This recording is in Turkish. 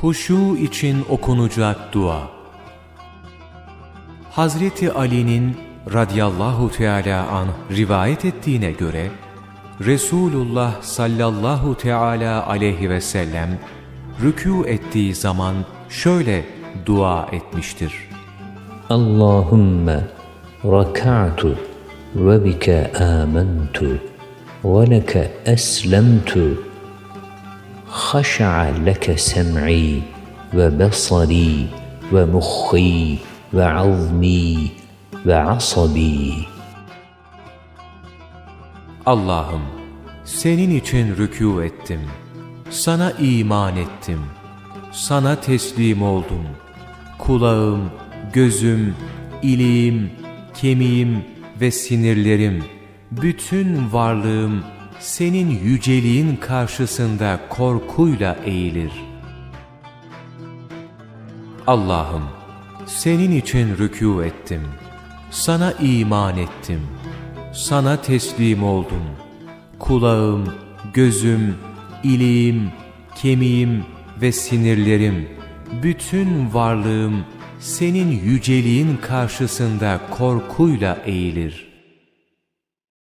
Huşu için okunacak dua. Hazreti Ali'nin radiyallahu teala an rivayet ettiğine göre Resulullah sallallahu teala aleyhi ve sellem rükû ettiği zaman şöyle dua etmiştir. Allahümme raka'tu ve bike amentu ve leke eslemtu خشع لك سمعي وبصري ومخي وعظمي وعصبي Allah'ım senin için rükû ettim. Sana iman ettim. Sana teslim oldum. Kulağım, gözüm, iliğim, kemiğim ve sinirlerim, bütün varlığım senin yüceliğin karşısında korkuyla eğilir. Allah'ım senin için rükû ettim. Sana iman ettim. Sana teslim oldum. Kulağım, gözüm, iliğim, kemiğim ve sinirlerim, bütün varlığım senin yüceliğin karşısında korkuyla eğilir.''